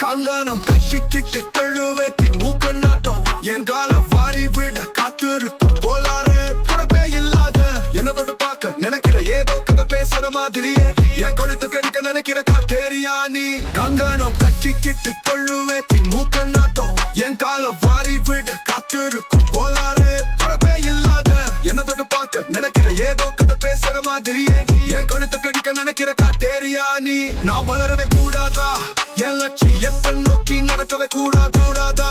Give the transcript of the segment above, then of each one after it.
கங்கணம் கஷிக்கிட்டு தழுவேத்தி மூக்க நாட்டம். என் கால வாரி விட காத்திருக்கும். போலாறு தொடப்பே இல்லாத என்னதோடு பார்க்க நினைக்கிற ஏதோ கதை பேசுற மாதிரியே. என் கொழுத்து கணிக்க நினைக்கிற காத்தேரியா நீ. கங்கணம் கட்டிக்கிட்டு தழுவேத்தி மூக்க நாட்டம். என் கால வாரி விட காத்திருக்கும். போலாறு தொடப்பே இல்லாத என்னதோடு பார்க்க நினைக்கிற ஏதோ கதை பேசுற மாதிரியே. என் கொழுத்து கணிக்க நினைக்கிற காத்தேரியா நீ. நான் வளரவே கூடாதா? என் லட்சியத்தை நோக்கி நடக்கவே கூடா கூடாதா?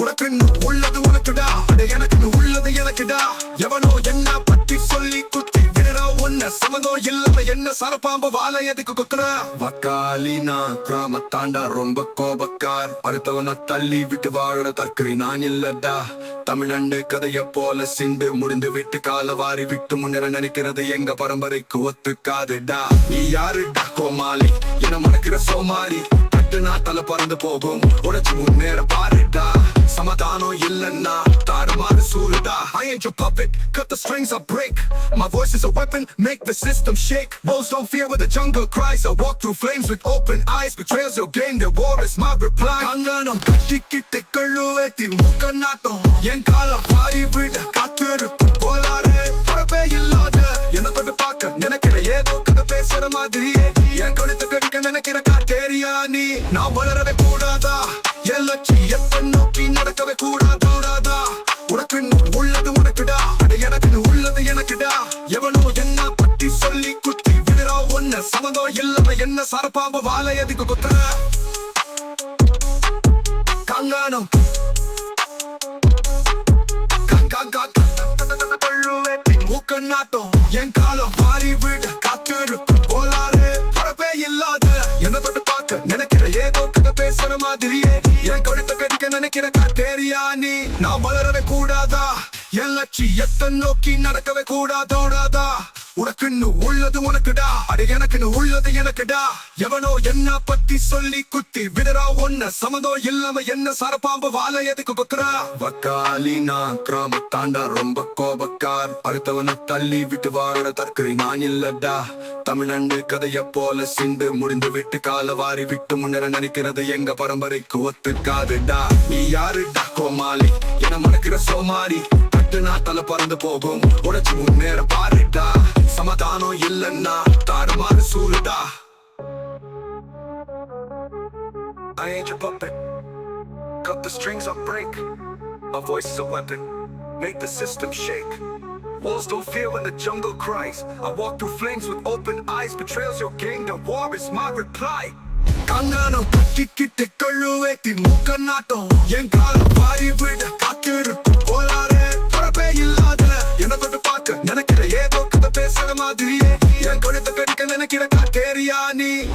உனக்கு உள்ளது உனக்குடா. அட எனக்கு உள்ளது எனக்குடா. எவனோ என்ன பற்றி சொல்லி குத்தி விடுறா ஒன்ன சமதோ இல்லாம என்ன சரப்பாம்பு வாழை எதுக்கு குத்துற? வக்காலி நான் கிராம தாண்டா ரொம்ப கோபக்கார். அடுத்தவன தள்ளி விட்டு வாழ தற்கரை நான் இல்லடா. தமிழண்டு கதைய போல சிந்து முடிந்து விட்டு கால வாரி விட்டு முன்னேற நினைக்கிறது எங்க பரம்பரைக்கு ஒத்துக்காதுடா. நீ யாருடா கோமாளி? என மணக்கிற சோமாரி கட்டுனா தலை பறந்து போகும் உடைச்சு முன்னேற பாருடா சமாதானம் இல்லன்னா தாறுமாறு சூருடா I ain't your puppet, cut the strings I break My voice is a weapon, make the system shake Wolves don't fear when the jungle cries I walk through flames with open eyes Betrayals your game, the war is my reply கங்கணம் கட்டிக்கிட்டு கழுவேத்தி மூக்க நாட்டம் என் கால வாரி விட காத்திருக்கும் போலாறு பரப்பே இல்லாத என்ன தொட்டு பார்க்க நினைக்கிற ஏதோ கதை பேசுற மாதிரியே என் கழுத்து கடிக்க நினைக்கிற காட்டேரியா நீ நான் வளரவே கூடாதா என் லட்சியத்தை நோக்கி நடக்கவே கூடாது கூடாதா உனக்கு இன்னும் உள்ளது உனக்குடா அது எனக்கு உள்ளது எனக்குடா எவனோ என்ன பத்தி சொல்லி குத்தி விடுறா ஒன்ன சமதோ இல்லாம என்ன சரப்பாம்பு வாழை எதுக்கு குத்துற கங்கானம் மூக்க நாட்டம் என் காலம் மாறி விட பார்க்க நினைக்கிற ஏதோ கதை பேசுற மாதிரியே. என் கழுத்த கடிக்க நினைக்கிற காட்டேரியா நீ. நான் வளரவே கூடாதா? என் லட்சியத்தை நோக்கி நடக்கவே கூடாதோடாதா? உனக்குன்னு உள்ளது உனக்குடா. அட எனக்குன்னு உள்ளது எனக்குடா. எவனோ என்ன பத்தி சொல்லி குத்தி விடுறா. ஒன்ன சமதோ இல்லாம என்ன சரப்பாம்பு வாழ எதுக்கு பக்குறா வக்காலி நான் கிராம தாண்டா ரொம்ப கோபக்கார். அடுத்தவன தள்ளி விட்டு வாழ தற்கரை நான் இல்லடா. தமிழண்டு கதைய போல சிந்து முடிந்து விட்டு கால வாரி விட்டு முன்னேற நினைக்கிறது எங்க பரம்பரைக்கு ஒத்துக்காதுடா. நீ யாருடா கோமாளி? என மணக்கிற சோமாரி கட்டுனா தலை பறந்து போகும். உடச்சு முன்னேற பாரு. இல்லன்னா தாறுமாறு சூருடா I ain't your puppet. Cut the strings I break. My voice is a weapon. Make the system shake. Walls don't fear when the jungle cries. I walk through flames with open eyes. Betrayals your game, the war is my reply. கங்கணம் கட்டிக்கிட்டு கழுவேத்தி மூக்க நாட்டம் என் காலம் வாரி விட காத்திருக்கும்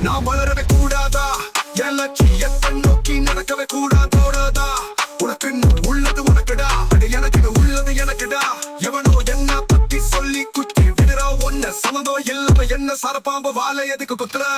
நான் வளரவே கூடாதா? என் லட்சியத்தை நோக்கி நடக்கவே கூடாதோடாதா? உனக்கு உள்ளது உனக்குடா. அது எனக்கு உள்ளது எனக்குடா. எவனோ என்ன பத்தி சொல்லி குத்தி விடுறா. ஒன்ன சமதோ இல்லாம என்ன சரப்பாம்பு வாழை எதுக்கு குத்துறா?